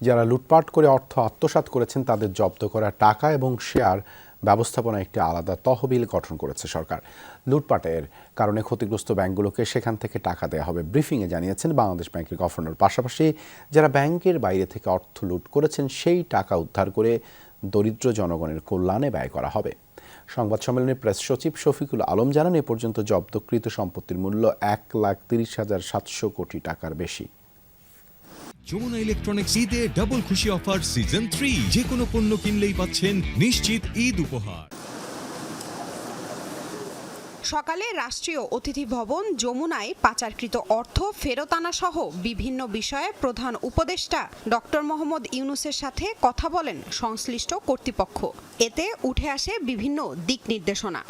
যারা লুটপাট করে অর্থ আত্মসাৎ করেছেন, তাদের জব্দ করা টাকা এবং শেয়ার ব্যবস্থাপনা একটি আলাদা তহবিল গঠন করেছে সরকার। লুটপাটের কারণে ক্ষতিগ্রস্ত ব্যাংকগুলোকে সেখান থেকে টাকা দেওয়া হবে। ব্রিফিংয়ে জানিয়েছেন বাংলাদেশ ব্যাংকের গভর্নর। পাশাপাশি যারা ব্যাংকের বাইরে থেকে অর্থ লুট করেছেন, সেই টাকা উদ্ধার করে দরিদ্র জনগণের কল্যাণে ব্যয় করা হবে। সংবাদ সম্মেলনে প্রেস সচিব শফিকুল আলম জানান, এ পর্যন্ত জব্দকৃত সম্পত্তির মূল্য এক লাখ তিরিশ হাজার সাতশো কোটি টাকার বেশি। যমুনা ইলেকট্রনিক্স ঈদে ডাবল খুশি অফার সিজন থ্রি যে কোনো পণ্য কিনলেই পাচ্ছেন নিশ্চিত ঈদ উপহার। সকালে রাষ্ট্রীয় অতিথি ভবন যমুনায় পাচারকৃত অর্থ ফেরত আনা সহ বিভিন্ন বিষয়ে প্রধান উপদেষ্টা ডক্টর মোহাম্মদ ইউনুসের সাথে কথা বলেন সংশ্লিষ্ট কর্তৃপক্ষ। এতে উঠে আসে বিভিন্ন দিক নির্দেশনা।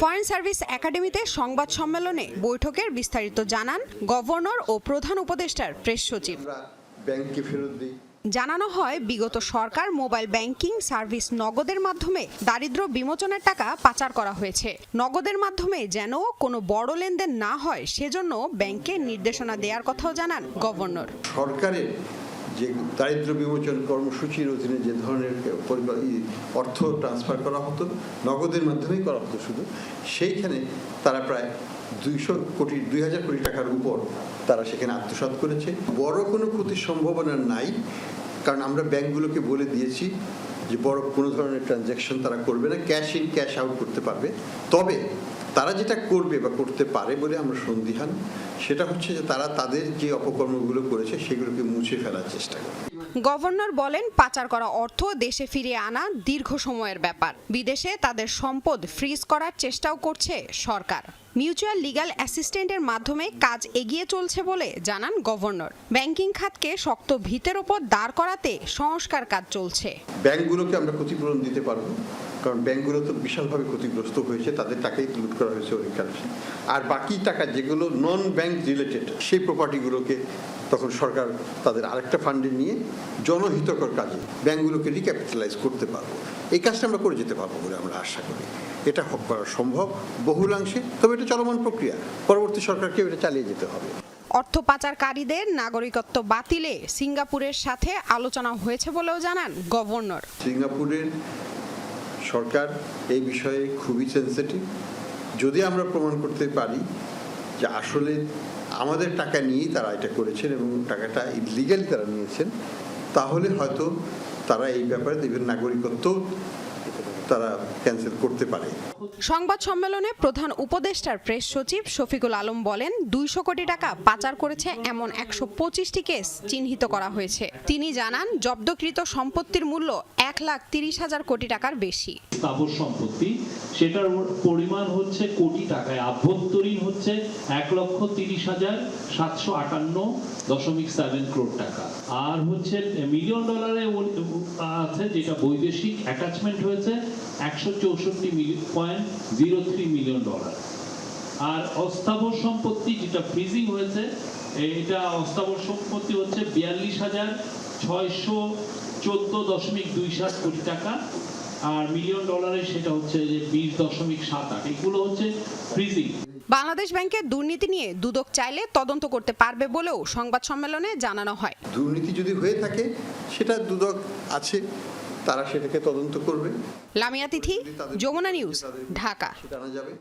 ফরেন সার্ভিস একাডেমিতে সংবাদ সম্মেলনে বৈঠকের বিস্তারিত জানান গভর্নর ও প্রধান উপদেষ্টার প্রেস সচিব। জানানো হয়, বিগত সরকার মোবাইল ব্যাংকিং সার্ভিস নগদের মাধ্যমে দারিদ্র বিমোচনের টাকা পাচার করা হয়েছে। নগদের মাধ্যমে যেন কোনো বড় লেনদেন না হয়, সেজন্য ব্যাংকে নির্দেশনা দেওয়ার কথাও জানান গভর্নর। সরকারের যে দারিদ্র বিমোচন কর্মসূচির অধীনে যে ধরনের অর্থ ট্রান্সফার করা হতো, নগদের মাধ্যমেই করা হতো শুধু, সেইখানে তারা প্রায় দুইশো কোটি দুই হাজার কোটি টাকার উপর তারা সেখানে আত্মসাৎ করেছে। বড় কোনো ক্ষতির সম্ভাবনা নাই, কারণ আমরা ব্যাংকগুলোকে বলে দিয়েছি যে বড় কোনো ধরনের ট্রানজ্যাকশন তারা করবে না ক্যাশ ইন ক্যাশ আউট করতে পারবে। তবে তারা যেটা করবে বা করতে পারে বলে আমরা সন্দিহান সেটা হচ্ছে যে তারা তাদের যে অপকর্মগুলো করেছে সেগুলোকে মুছে ফেলার চেষ্টা করে গভর্নর বলেন পাচার করা অর্থ দেশে ফিরিয়ে আনা দীর্ঘ সময়ের ব্যাপার। বিদেশে তাদের সম্পদ ফ্রিজ করার চেষ্টাও করছে সরকার। মিউচুয়াল লিগ্যাল অ্যাসিস্ট্যান্টের মাধ্যমে কাজ এগিয়ে চলছে বলে জানান গভর্নর। ব্যাংকিং খাতকে শক্ত ভিতের ওপর দাঁড় করাতে সংস্কার কাজ চলছে। ব্যাংকগুলোকে আমরা ক্ষতিপূরণ দিতে পারব। কারণ ব্যাংকগুলো তো বিশালভাবে ক্ষতিগ্রস্ত হয়েছে তাদের টাকাই লুট করা হয়েছে ওইখানে আর বাকি টাকা যেগুলো নন ব্যাংক রিলেটেড সেই প্রপার্টিগুলোকে তখন সরকার তাদের আরেকটা ফান্ডে নিয়ে জনহিতকর কাজে ব্যাংকগুলোকে রিক্যাপিটালাইজ করতে পারব। এই কাজটা আমরা করে যেতে পারব বলে আমরা আশা করি। এটা করা সম্ভব বহুলাংশে তবে এটা চলমান প্রক্রিয়া। পরবর্তী সরকারকে এটা চালিয়ে যেতে হবে। অর্থ পাচারকারীদের নাগরিকত্ব বাতিলে সিঙ্গাপুরের সাথে আলোচনা হয়েছে বলেও জানান গভর্নর। সিঙ্গাপুরের সরকার এই বিষয়ে খুবই সেন্সিটিভ যদি আমরা প্রমাণ করতে পারি যে আসলে আমাদের টাকা নিয়েই তারা এটা করেছেন এবং টাকাটা ইলিগালি তারা নিয়েছেন, তাহলে হয়তো তারা এই ব্যাপারে দেবের নাগরিকত্ব তারা ক্যান্সেল করতে পারে। সংবাদ সম্মেলনে প্রধান উপদেষ্টার প্রেস সচিব শফিকুল আলম বলেন দুইশো কোটি টাকা পাচার করেছে এমন একশো পঁচিশটি কেস চিহ্নিত করা হয়েছে। তিনি জানান জব্দকৃত সম্পত্তির মূল্য এক লাখ তিরিশ হাজার কোটি টাকার বেশি। স্থাবর সম্পত্তি সেটার পরিমাণ হচ্ছে কোটি টাকায়। আভ্যন্তরীণ হচ্ছে এক লক্ষ তিরিশ হাজার সাতশো আটান্ন দশমিক সেভেন ক্রোড টাকা। আর হচ্ছে মিলিয়ন ডলারে আছে যেটা বৈদেশিক অ্যাটাচমেন্ট হয়েছে একশো চৌষট্টি point zero three million dollar আর অস্থাবর সম্পত্তি যেটা ফ্রিজিং হয়েছে এটা অস্থাবর সম্পত্তি হচ্ছে বিয়াল্লিশ হাজার ছয়শো চোদ্দ দশমিক দুই সাত কোটি টাকা। আর মিলিয়ন ডলারে সেটা হচ্ছে যে বিশ দশমিক সাত আট। এগুলো হচ্ছে ফ্রিজিং বাংলাদেশ ব্যাংকের দুর্নীতি নিয়ে দুদক চাইলে তদন্ত করতে পারবে বলেও সংবাদ সম্মেলনে জানানো হয়। দুর্নীতি যদি হয়ে থাকে সেটা দুদক আছে। তারা সেটাকে তদন্ত করবে। লামিয়া তিথি যমুনা নিউজ ঢাকা। জানা যাবে।